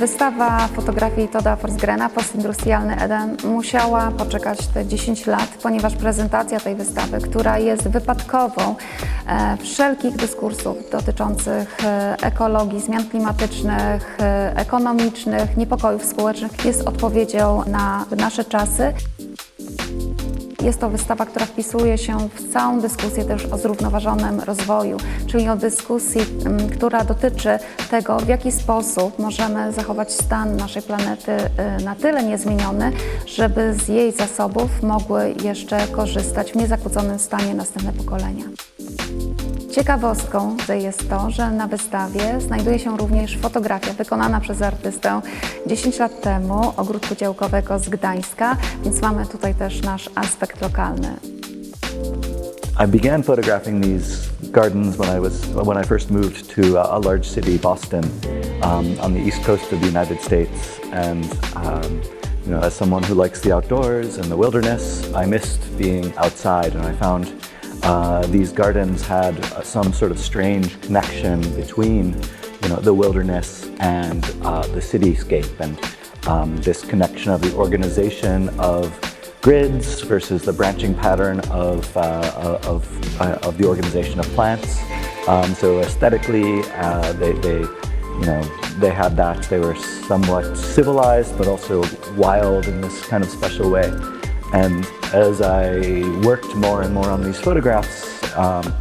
Wystawa fotografii Toda Forsgrena Postindustrialny Eden musiała poczekać te 10 lat, ponieważ prezentacja tej wystawy, która jest wypadkową e, wszelkich dyskursów dotyczących e, ekologii, zmian klimatycznych, e, ekonomicznych, niepokojów społecznych, jest odpowiedzią na nasze czasy. Jest to wystawa, która wpisuje się w całą dyskusję też o zrównoważonym rozwoju, czyli o dyskusji, m, która dotyczy tego, w jaki sposób możemy zachować stan naszej planety y, na tyle niezmieniony, żeby z jej zasobów mogły jeszcze korzystać w niezakłóconym stanie następne pokolenia. Ciekawostką jest to, że na wystawie znajduje się również fotografia wykonana przez artystę 10 lat temu ogródku działkowego z Gdańska, więc mamy tutaj też nasz aspekt lokalny. I began photographing these gardens when I was when I first moved to a, a large city, Boston, um, on the east coast of the United States. And um, you know, as someone who likes the outdoors and the wilderness, I missed being outside, and I found uh, these gardens had uh, some sort of strange connection between you know the wilderness and uh, the cityscape, and um, this connection of the organization of grids versus the branching pattern of, uh, of, uh, of the organization of plants. Um, so aesthetically, they, they, you know, they had that. They were somewhat civilized, but also wild in this kind of special way. And as I worked more and more on these photographs um,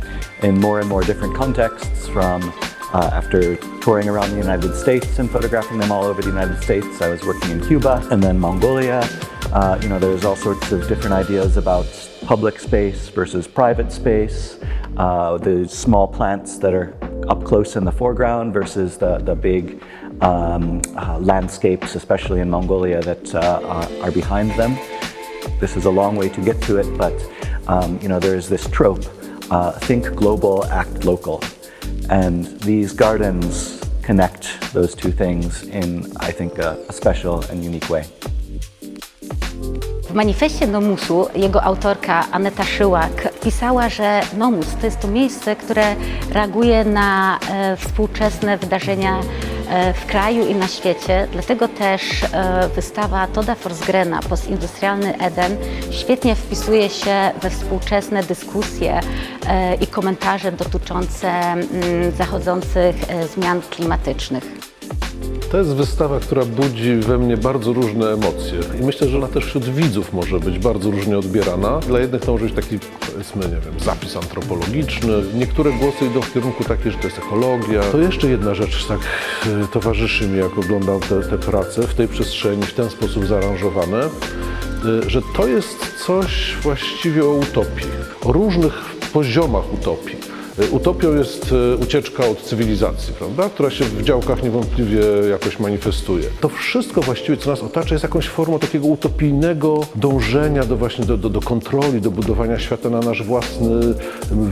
in more and more different contexts, from uh, after touring around the United States and photographing them all over the United States, I was working in Cuba and then Mongolia. Uh, you know, there's all sorts of different ideas about public space versus private space, uh, the small plants that are up close in the foreground versus the, the big um, uh, landscapes, especially in Mongolia, that uh, are, are behind them. This is a long way to get to it, but um, you know, there's this trope: uh, think global, act local, and these gardens connect those two things in, I think, a, a special and unique way. W manifestie Nomusu jego autorka Aneta Szyłak pisała, że Nomus to jest to miejsce, które reaguje na e, współczesne wydarzenia w kraju i na świecie. Dlatego też e, wystawa Toda Forsgrena Postindustrialny Eden świetnie wpisuje się we współczesne dyskusje e, i komentarze dotyczące mm, zachodzących e, zmian klimatycznych. To jest wystawa, która budzi we mnie bardzo różne emocje i myślę, że ona też wśród widzów może być bardzo różnie odbierana. Dla jednych to może być taki, powiedzmy, nie wiem, zapis antropologiczny. Niektóre głosy idą w kierunku takiej, że to jest ekologia. To jeszcze jedna rzecz tak e, towarzyszy mi, jak oglądam te, te prace w tej przestrzeni, w ten sposób zaaranżowane, e, że to jest coś właściwie o utopii, o różnych poziomach utopii. Utopią jest e, ucieczka od cywilizacji, prawda? która się w działkach niewątpliwie jakoś manifestuje. To wszystko właściwie, co nas otacza, jest jakąś formą takiego utopijnego dążenia do właśnie do, do, do kontroli, do budowania świata na nasz własny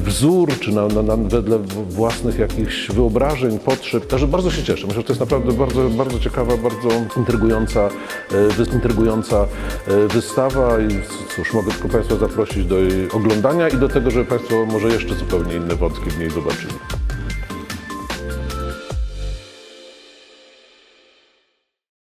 wzór, czy na, na, na, wedle własnych jakichś wyobrażeń, potrzeb. Także bardzo się cieszę. Myślę, że to jest naprawdę bardzo, bardzo ciekawa, bardzo intrygująca, wy- intrygująca wystawa i cóż, mogę tylko Państwa zaprosić do jej oglądania i do tego, żeby Państwo może jeszcze zupełnie inne wątki w niej zobaczyli.